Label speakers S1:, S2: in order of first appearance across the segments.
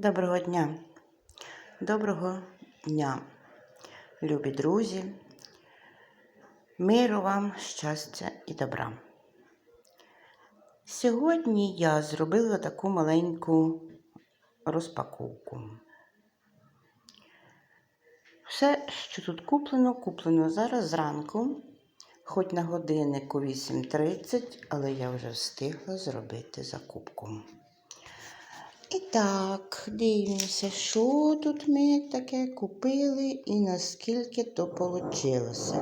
S1: Доброго дня. Доброго дня, любі друзі. Миру вам, щастя і добра. Сьогодні я зробила таку маленьку розпаковку. Все, що тут куплено, куплено зараз зранку, хоч на годиннику 8.30, але я вже встигла зробити закупку. І так, дивимося, що тут ми таке купили і наскільки то вийшло.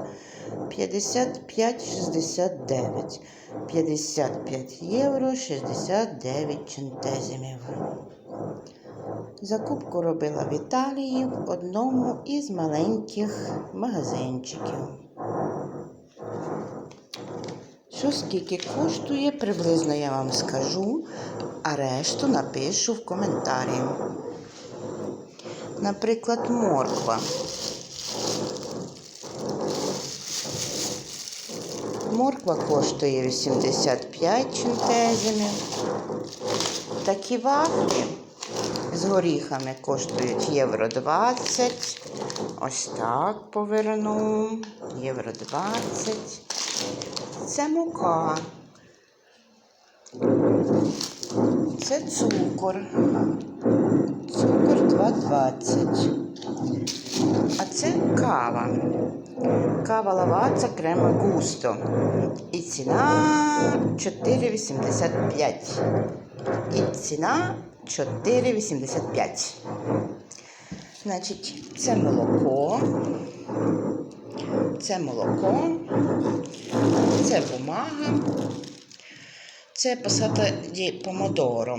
S1: 55,69. 55 євро 69 центезимів. Закупку робила в Італії в одному із маленьких магазинчиків. Що скільки коштує, приблизно я вам скажу, а решту напишу в коментарі. Наприклад, морква. Морква коштує 85 чентезимів. Такі вафлі з горіхами коштують євро 20. Ось так поверну. Євро 20. Це мука. Це цукор. Цукор 2,20. А це кава. Кава лаваца крема густо. І ціна 4,85. І ціна 4,85. Значить, це молоко. Це молоко. Це бумага. Це пасата ді помодоро.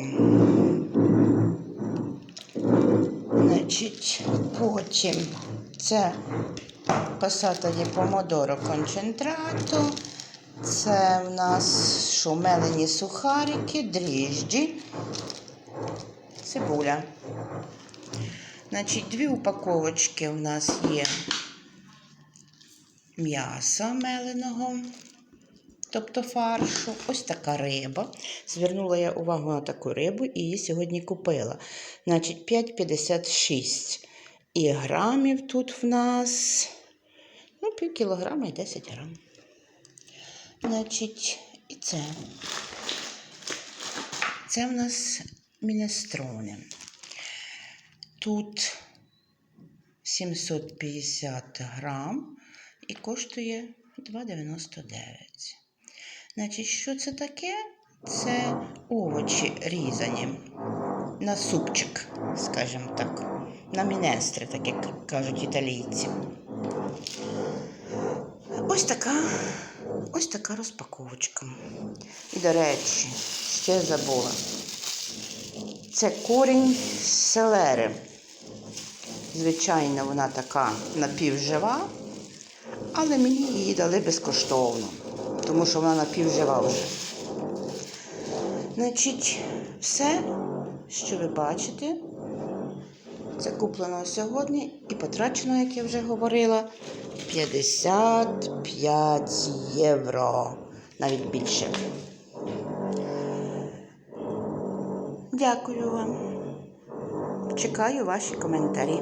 S1: Значить, потім це пасата ді помодоро концентрато. Це в нас що, мелені сухарики, дріжджі, цибуля. Значить, дві упаковочки у нас є м'яса меленого, тобто фаршу. Ось така риба. Звернула я увагу на таку рибу і її сьогодні купила. Значить, 5,56. І грамів тут в нас ну, пів кілограма і 10 грам. Значить, і це. Це в нас мінестрони. Тут 750 грам і коштує 2,99. Значить, що це таке? Це овочі різані на супчик, скажімо так, на мінестри, так як кажуть італійці. Ось така, ось така розпаковочка. І, до речі, ще забула. Це корінь селери. Звичайно, вона така напівжива, але мені її дали безкоштовно, тому що вона напівжива вже. Значить, все, що ви бачите, це куплено сьогодні і потрачено, як я вже говорила, 55 євро, навіть більше. Дякую вам. Чекаю ваші коментарі.